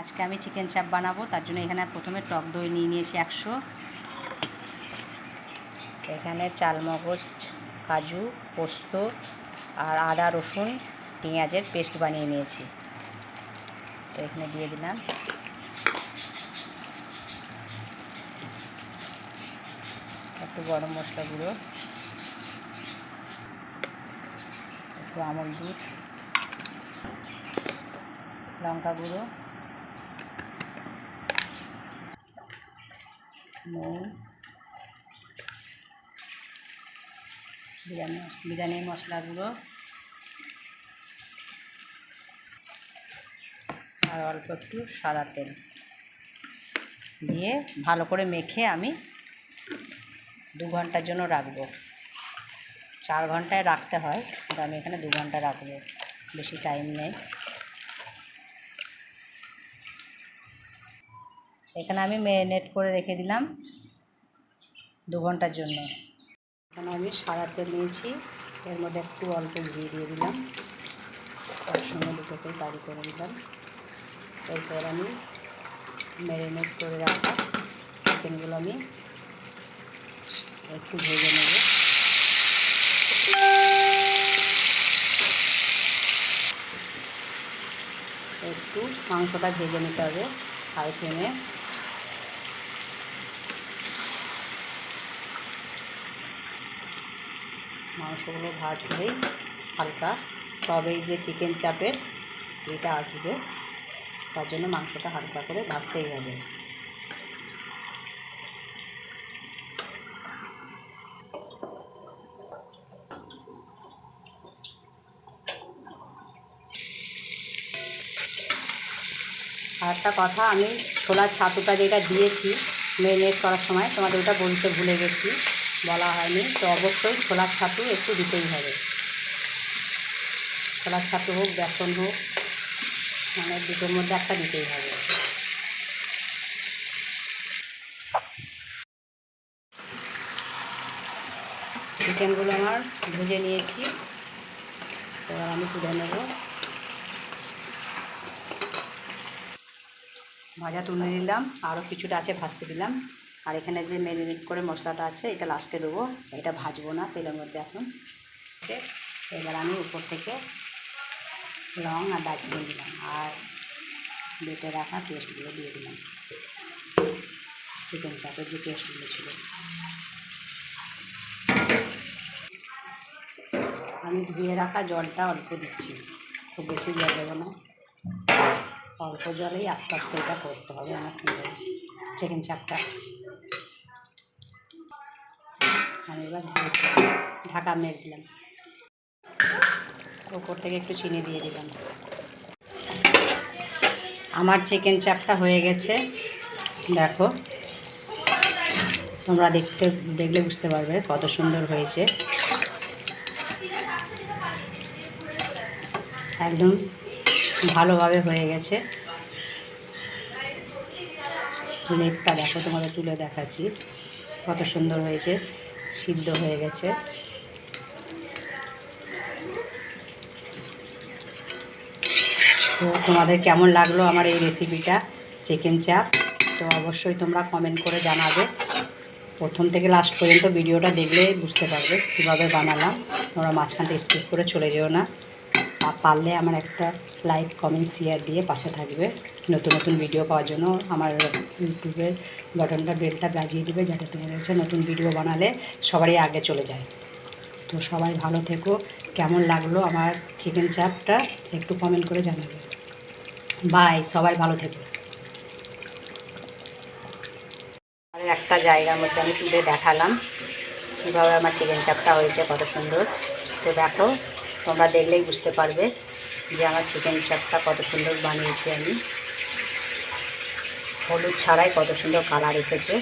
আজকে আমি চিকেন চাপ বানাবো, তার জন্য এখানে প্রথমে টক দই নিয়ে নিয়েছি একশো। এখানে চালমগজ, কাজু, পোস্ত আর আদা, রসুন, পেঁয়াজের পেস্ট বানিয়ে নিয়েছি। তো এখানে দিয়ে দিলাম। একটু গরম মশলা গুঁড়ো। একটু আমল দুধ। লঙ্কা গুঁড়ো। বিরিয়ানি বিরিয়ানি মশলা গুঁড়ো আর অল্প একটু সাদা তেল দিয়ে ভালো করে মেখে আমি দু ঘণ্টার জন্য রাখব। চার ঘন্টায় রাখতে হয়, কিন্তু আমি এখানে দু ঘণ্টা রাখব, বেশি টাইম নেই। এখানে আমি ম্যারিনেট করে রেখে দিলাম দু ঘণ্টার জন্য। এখানে আমি সাদা তেল নিয়েছি, এর মধ্যে একটু অল্প ঘি দিয়ে দিলাম। তার সঙ্গে দুটোকেই বাড়ি করে দিলাম এরপর আমি ম্যারিনেট করে রাখা চিকেনগুলো আমি একটু ভেজে নেব। একটু মাংসটা ভেজে নিতে হবে হাই ফ্লেমে। মাংসগুলো ভাজলেই হালকা। তবেই যে চিকেন চাপের এটা আসবে, তার জন্য মাংসটা হালকা করে ভাজতেই হবে। আর একটা কথা, আমি ছোলার ছাতুটা যেটা দিয়েছি মেরিনেট করার সময়, তোমাদের ওটা বলতে ভুলে গেছি। বলা হয়নি। তো অবশ্যই ছোলার ছাতু একটু দিতেই হবে। ছোলার ছাতু হোক, বেসন হোক মানে দুটোর মধ্যে একটা দিতেই হবে। চিকেনগুলো আমার ভেজে নিয়েছি। এবার আমি তুলে নেব। ভাজা তুলে নিলাম। আরও কিছুটা আছে, ভাজতে দিলাম। আর এখানে যে ম্যারিনেট করে মশলাটা আছে, এটা লাস্টে দেবো। এটা ভাজবো না, তেলের মধ্যে এখন। এবার আমি উপর থেকে লং আর দারচিনি দিলাম, আর বেটে রাখা পেস্টগুলো দিয়ে দিলাম। চিকেন চাপের যে পেস্টগুলো ছিল। আমি ধুয়ে রাখা জলটা অল্প দিচ্ছি। খুব বেশি জল দেবো না। অল্প জলেই আস্তে আস্তে এটা করতে হবে আমার চিকেন চাপটা। আমি এবার ঢাকা মেরে দিলাম। ওপর থেকে একটু চিনি দিয়ে দিলাম। আমার চিকেন চাপটা হয়ে গেছে। দেখো, তোমরা দেখতে, দেখলে বুঝতে পারবে কত সুন্দর হয়েছে। একদম ভালোভাবে হয়ে গেছে। লেগটা দেখো, তোমাদের তুলে দেখাচ্ছি কত সুন্দর হয়েছে। সিদ্ধ হয়ে গেছে। তো তোমাদের কেমন লাগল আমার এই রেসিপিটা চিকেন চাপ তো অবশ্যই তোমরা কমেন্ট করে জানাবে। প্রথম থেকে লাস্ট পর্যন্ত ভিডিওটা দেখলে বুঝতে পারবে কীভাবে বানালাম। তোমরা মাঝখানটা স্কিপ করে চলে যেও না। পারলে আমার একটা লাইক কমেন্ট শেয়ার দিয়ে পাশে থাকবে। নতুন নতুন ভিডিও পাওয়ার জন্য আমার ইউটিউবের বাটনটা বেলটা বাজিয়ে দিবে যাতে তোমাদের হচ্ছে নতুন ভিডিও বানালে সবারই আগে চলে যায়। তো সবাই ভালো থেকো। কেমন লাগল আমার চিকেন চাপটা একটু কমেন্ট করে জানাবে। বাই সবাই ভালো থেকো। একটা জায়গার মধ্যে আমি তুলে দেখালাম কীভাবে আমার চিকেন চাপটা হয়েছে, কত সুন্দর। তো দেখো তোমরা দেখলেই বুঝতে পারবে যে আমার চিকেন চাপটা কত সুন্দর বানিয়েছি আমি। হলুদ ছাড়াই কত সুন্দর কালার এসেছে।